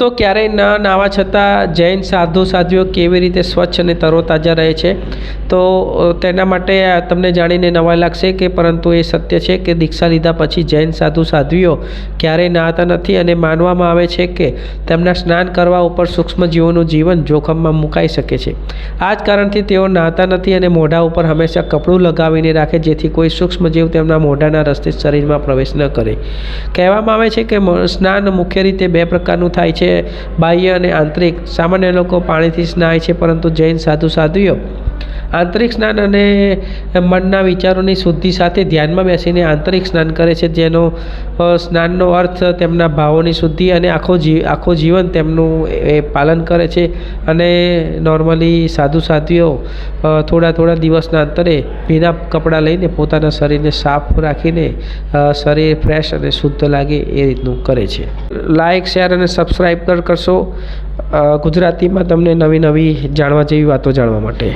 તો ક્યારેય ન નાવા છતાં જૈન સાધુ સાધ્વીઓ કેવી રીતે સ્વચ્છ અને તરોતાજા રહે છે? તો તેના માટે તમને જાણીને નવાઈ લાગશે કે પરંતુ એ સત્ય છે કે દીક્ષા લીધા પછી જૈન સાધુ સાધ્વીઓ ક્યારેય નહાતા નથી અને માનવામાં આવે છે કે તેમના સ્નાન કરવા ઉપર સૂક્ષ્મજીવોનું જીવન જોખમમાં મુકાઈ શકે છે. આ જ કારણથી તેઓ નહાતા નથી અને મોઢા ઉપર હંમેશા કપડું લગાવીને રાખે જેથી કોઈ સૂક્ષ્મજીવ તેમના મોઢાના રસ્તે શરીરમાં પ્રવેશ ન કરે. કહેવામાં આવે છે કે સ્નાન મુખ્ય રીતે બે પ્રકારનું થાય છે. બાહ્ય અને આંતરિક. સામાન્ય લોકો પાણીથી સ્નાય છે પરંતુ જૈન સાધુ સાધ્વીઓ આંતરિક સ્નાન અને મનના વિચારોની શુદ્ધિ સાથે ધ્યાનમાં બેસીને આંતરિક સ્નાન કરે છે. જેનો સ્નાનનો અર્થ તેમના ભાવોની શુદ્ધિ અને આખો જી, આખો જીવન તેમનું એ પાલન કરે છે. અને નોર્મલી સાધુ સાધ્વીઓ થોડા થોડા દિવસના અંતરે ભીના કપડાં લઈને પોતાના શરીરને સાફ રાખીને શરીર ફ્રેશ અને શુદ્ધ લાગે એ રીતનું કરે છે. લાઇક શેર અને સબસ્ક્રાઈબ કરશો. ગુજરાતીમાં તમને નવી નવી જાણવા જેવી વાતો જાણવા માટે.